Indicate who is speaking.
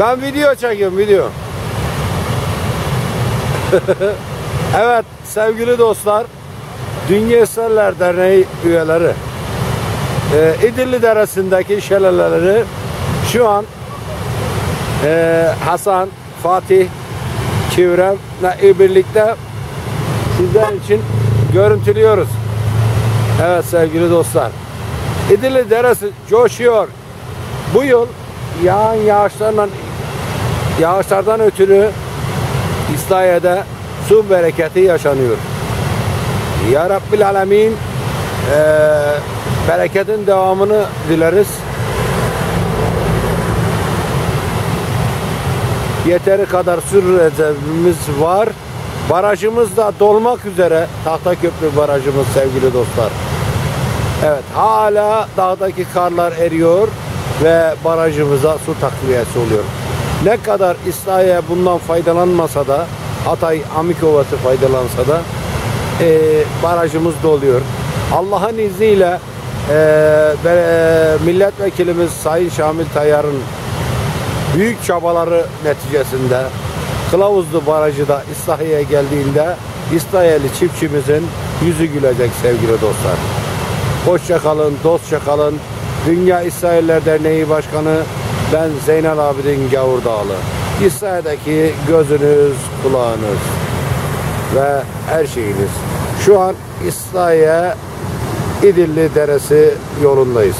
Speaker 1: Ben video çekiyorum video. evet sevgili dostlar. Dünya Eserler Derneği üyeleri. Ee, İdilli Deresi'ndeki şelaleleri şu an ee, Hasan, Fatih, Çivrem'le birlikte sizler için görüntülüyoruz. Evet sevgili dostlar. İdilli Deresi coşuyor. Bu yıl yağan yağışlarla yağışlardan ötürü İslahiye'de su bereketi yaşanıyor. Ya Rabbil Alemin eee, bereketin devamını dileriz. Yeteri kadar su var. Barajımız da dolmak üzere. Tahtaköprü barajımız sevgili dostlar. Evet hala dağdaki karlar eriyor ve barajımıza su takviyesi oluyor. Ne kadar İslahiye bundan faydalanmasa da Hatay Amikovası faydalansa da e, barajımız doluyor. Allah'ın izniyle e, be- milletvekilimiz Sayın Şamil Tayyar'ın büyük çabaları neticesinde Kılavuzlu Barajı da İslahiye'ye geldiğinde İslahiyeli çiftçimizin yüzü gülecek sevgili dostlar. Hoşça kalın, dostça kalın. Dünya İsrailler Derneği Başkanı ben Zeynel Abidin Gavurdağlı. İsrail'deki gözünüz, kulağınız ve her şeyiniz. Şu an İslahiye İdilli Deresi yolundayız.